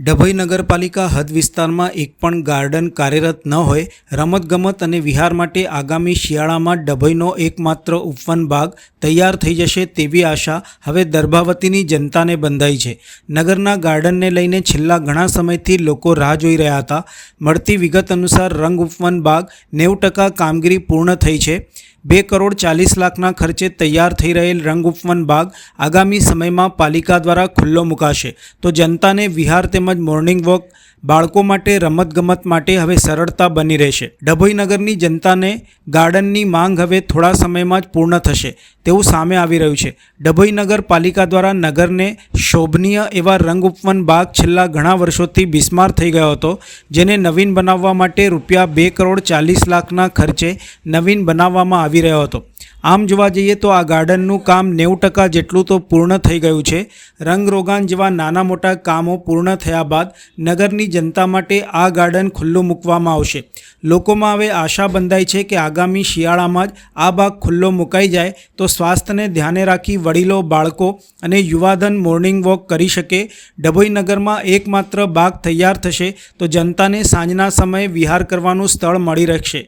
ડભોઈ નગરપાલિકા હદ વિસ્તારમાં એક પણ ગાર્ડન કાર્યરત ન હોય, રમતગમત અને વિહાર માટે આગામી શિયાળામાં ડભોઈનો એકમાત્ર ઉપવન ભાગ તૈયાર થઈ જશે તેવી આશા હવે દર્ભાવતીની જનતાને બંધાઈ છે. નગરના ગાર્ડનને લઈને છેલ્લા ઘણા સમયથી લોકો રાહ જોઈ રહ્યા હતા. મળતી વિગત અનુસાર રંગ ઉપવન બાગ નેવું ટકા કામગીરી પૂર્ણ થઈ છે. બે કરોડ ચાલીસ લાખના ખર્ચે તૈયાર થઈ રહેલ રંગ ઉપવન બાગ આગામી સમયમાં પાલિકા દ્વારા ખુલ્લો મુકાશે. તો જનતાને વિહાર તેમજ મોર્નિંગ વોક બાળકો માટે રમતગમત માટે હવે સરળતા બની રહેશે. ડભોઈ નગરની જનતાને ગાર્ડનની માંગ હવે થોડા સમયમાં જ પૂર્ણ થશે તેવું સામે આવી રહ્યું છે. ડભોઈ નગરપાલિકા દ્વારા નગરને શોભનીય એવા રંગ ઉપવન બાગ છેલ્લા ઘણા વર્ષોથી બિસ્માર થઈ ગયો હતો, જેને નવીન બનાવવા માટે રૂપિયા બે કરોડ ચાલીસ લાખના ખર્ચે નવીન બનાવવામાં આવી રહ્યો હતો. આમ જોવા જઈએ તો આ ગાર્ડનનું કામ નેવું ટકા જેટલું તો પૂર્ણ થઈ ગયું છે. રંગરોગાન જેવા નાના મોટા કામો પૂર્ણ થયા બાદ નગરની જનતા માટે આ ગાર્ડન ખુલ્લું મૂકવામાં આવશે. લોકોમાં હવે આશા બંધાઈ છે કે આગામી શિયાળામાં જ આ ભાગ ખુલ્લો મુકાઈ જાય તો સ્વાસ્થ્યને ધ્યાને રાખી વડીલો, બાળકો અને યુવાધન મોર્નિંગ વોક કરી શકે. ડભોઈ નગરમાં એકમાત્ર બાગ તૈયાર થશે તો જનતાને સાંજના સમયે વિહાર કરવાનું સ્થળ મળી રહેશે.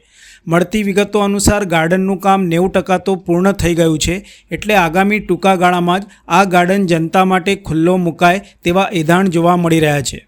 મળતી વિગતો અનુસાર ગાર્ડનનું કામ નેવું ટકા તો પૂર્ણ થઈ ગયું છે. એટલે આગામી ટૂંકા ગાળામાં જ આ ગાર્ડન જનતા માટે ખુલ્લો મુકાય તેવા એધાણ જોવા મળી રહ્યા છે.